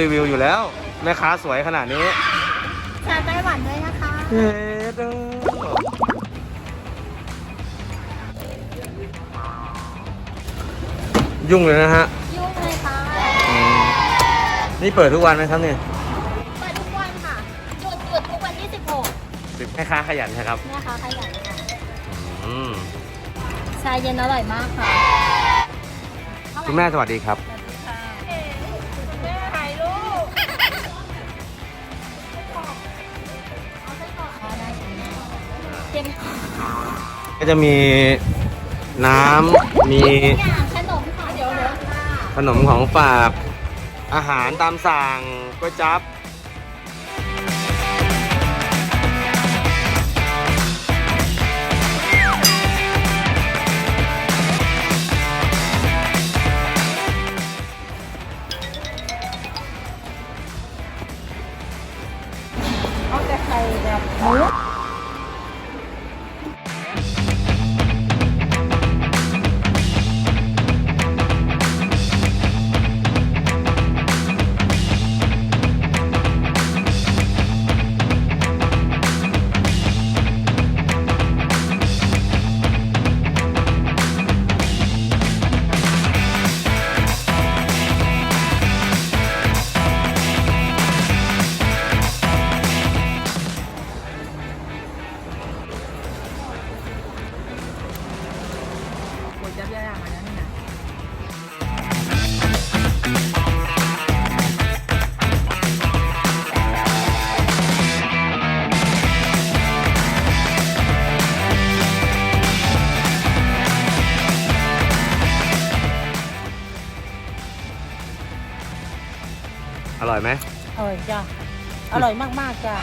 รีวิวอยู่แล้ว แม่ค้าสวยขนาดนี้ชาไต้หวันด้วยนะคะ เฮ็ดยุ่งเลยนะฮะยุ่งเลยค่ะอืมนี่เปิดทุกวันไหมครับเนี่ยเปิดทุกวันค่ะหยุดหยุดทุกวันที่16แม่ค้าขยันนะครับแม่ค้าขยันค่ะอืมชาเย็นอร่อยมากค่ะคุณแม่สวัสดีครับแเต็มก็จะมีน้ำมีอย่างขนมค่ะเดี๋ยวเดี๋ยวค่ะขนมของฝาก อาหารตามสั่งก๋วยจั๊บเอาแต่ไข่แบบหมู มาแล้วนี่นะอร่อยไหม อร่อยจ้ะ อร่อยมากๆจ้ะ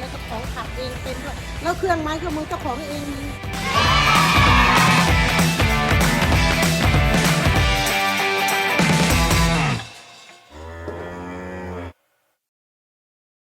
แล้วก็ของขับเองเป็นด้วยแล้วเครื่องไม้เครื่องมือเจ้าของเอง